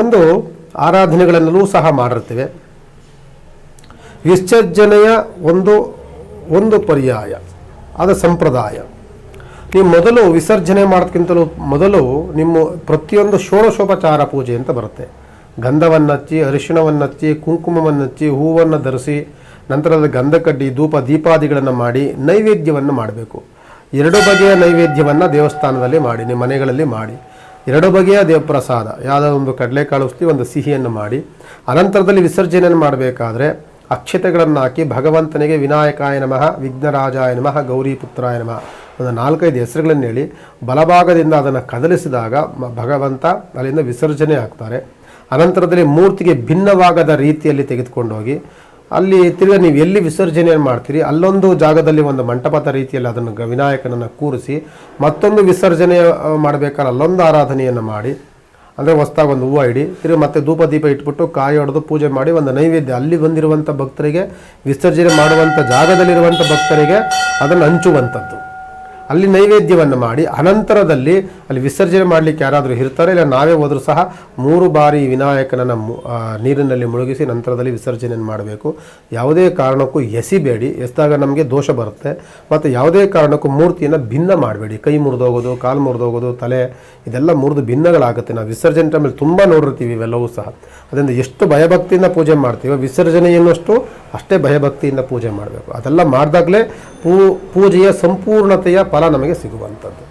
ಒಂದು ಆರಾಧನೆಗಳನ್ನೂ ಸಹ ಮಾಡಿರ್ತೇವೆ. ವಿಸರ್ಜನೆಯ ಒಂದು ಒಂದು ಪರ್ಯಾಯ, ಅದು ಸಂಪ್ರದಾಯ. ನೀವು ಮೊದಲು ವಿಸರ್ಜನೆ ಮಾಡೋದಕ್ಕಿಂತಲೂ ಮೊದಲು ನಿಮ್ಮ ಪ್ರತಿಯೊಂದು ಷೋಡಶೋಪಚಾರ ಪೂಜೆ ಅಂತ ಬರುತ್ತೆ. ಗಂಧವನ್ನು ಹಚ್ಚಿ ಅರಿಶಿಣವನ್ನು ಹಚ್ಚಿ ಕುಂಕುಮವನ್ನು ಹಚ್ಚಿ ಹೂವನ್ನು ಧರಿಸಿ ನಂತರದ ಗಂಧಕಡ್ಡಿ ಧೂಪ, ದೀಪಾದಿಗಳನ್ನು ಮಾಡಿ ನೈವೇದ್ಯವನ್ನು ಮಾಡಬೇಕು. ಎರಡು ಬಗೆಯ ನೈವೇದ್ಯವನ್ನು ದೇವಸ್ಥಾನದಲ್ಲಿ ಮಾಡಿ, ನಿಮ್ಮ ಮನೆಗಳಲ್ಲಿ ಮಾಡಿ. ಎರಡು ಬಗೆಯ ದೇವಪ್ರಸಾದ. ಯಾವುದೋ ಒಂದು ಕಡಲೆಕಾಳು ಉಸ್ತಿ ಒಂದು ಸಿಹಿಯನ್ನು ಮಾಡಿ. ಅನಂತರದಲ್ಲಿ ವಿಸರ್ಜನೆಯನ್ನು ಮಾಡಬೇಕಾದ್ರೆ ಅಕ್ಷತೆಗಳನ್ನು ಹಾಕಿ ಭಗವಂತನಿಗೆ ವಿನಾಯಕಾಯ ನಮಃ, ವಿಘ್ನರಾಜಾಯ ನಮಃ, ಗೌರಿಪುತ್ರಾಯ ನಮಃ ಒಂದು ನಾಲ್ಕೈದು ಹೆಸರುಗಳನ್ನು ಹೇಳಿ ಬಲಭಾಗದಿಂದ ಅದನ್ನು ಕದಲಿಸಿದಾಗ ಭಗವಂತ ಅಲ್ಲಿಂದ ವಿಸರ್ಜನೆ ಆಗ್ತಾರೆ. ಅನಂತರದಲ್ಲಿ ಮೂರ್ತಿಗೆ ಭಿನ್ನವಾಗದ ರೀತಿಯಲ್ಲಿ ತೆಗೆದುಕೊಂಡು ಹೋಗಿ ಅಲ್ಲಿ ತಿರ್ಗಾ ನೀವು ಎಲ್ಲಿ ವಿಸರ್ಜನೆಯನ್ನು ಮಾಡ್ತೀರಿ, ಅಲ್ಲೊಂದು ಜಾಗದಲ್ಲಿ ಒಂದು ಮಂಟಪದ ರೀತಿಯಲ್ಲಿ ಅದನ್ನು ವಿನಾಯಕನನ್ನು ಕೂರಿಸಿ ಮತ್ತೊಂದು ವಿಸರ್ಜನೆ ಮಾಡಬೇಕಾದ್ರೆ ಅಲ್ಲೊಂದು ಆರಾಧನೆಯನ್ನು ಮಾಡಿ, ಅಂದರೆ ಹೊಸ್ದಾಗಿ ಒಂದು ಹೂವು ಇಡಿ, ತಿರುಗಿ ಮತ್ತೆ ಧೂಪ ದೀಪ ಇಟ್ಬಿಟ್ಟು ಕಾಯಿ ಹೊಡೆದು ಪೂಜೆ ಮಾಡಿ, ಒಂದು ನೈವೇದ್ಯ, ಅಲ್ಲಿ ಬಂದಿರುವಂಥ ಭಕ್ತರಿಗೆ, ವಿಸರ್ಜನೆ ಮಾಡುವಂಥ ಜಾಗದಲ್ಲಿರುವಂಥ ಭಕ್ತರಿಗೆ ಅದನ್ನು ಹಂಚುವಂಥದ್ದು ಅಲ್ಲಿ ನೈವೇದ್ಯವನ್ನು ಮಾಡಿ, ಅನಂತರದಲ್ಲಿ ಅಲ್ಲಿ ವಿಸರ್ಜನೆ ಮಾಡಲಿಕ್ಕೆ ಯಾರಾದರೂ ಇರ್ತಾರೆ, ಇಲ್ಲ ನಾವೇ ಹೋದರೂ ಸಹ ಮೂರು ಬಾರಿ ವಿನಾಯಕನನ್ನು ನೀರಿನಲ್ಲಿ ಮುಳುಗಿಸಿ ನಂತರದಲ್ಲಿ ವಿಸರ್ಜನೆಯನ್ನು ಮಾಡಬೇಕು. ಯಾವುದೇ ಕಾರಣಕ್ಕೂ ಎಸಿಬೇಡಿ, ಎಸ್ದಾಗ ನಮಗೆ ದೋಷ ಬರುತ್ತೆ. ಮತ್ತು ಯಾವುದೇ ಕಾರಣಕ್ಕೂ ಮೂರ್ತಿಯನ್ನು ಭಿನ್ನ ಮಾಡಬೇಡಿ. ಕೈ ಮುರಿದೋಗೋದು ಕಾಲು ಮುರಿದೋಗೋದು ತಲೆ, ಇದೆಲ್ಲ ಮುರಿದು ಭಿನ್ನಗಳಾಗುತ್ತೆ. ನಾವು ವಿಸರ್ಜನೆ ಟೈಮಲ್ಲಿ ತುಂಬ ನೋಡಿರ್ತೀವಿ ಇವೆಲ್ಲವೂ ಸಹ. ಅದರಿಂದ ಎಷ್ಟು ಭಯಭಕ್ತಿಯಿಂದ ಪೂಜೆ ಮಾಡ್ತೀವೋ ವಿಸರ್ಜನೆಯನ್ನಷ್ಟು ಅಷ್ಟೇ ಭಯಭಕ್ತಿಯಿಂದ ಪೂಜೆ ಮಾಡಬೇಕು. ಅದೆಲ್ಲ ಮಾಡಿದಾಗಲೇ ಪೂಜೆಯ ಸಂಪೂರ್ಣತೆಯ ಫಲ ನಮಗೆ ಸಿಗುವಂಥದ್ದು.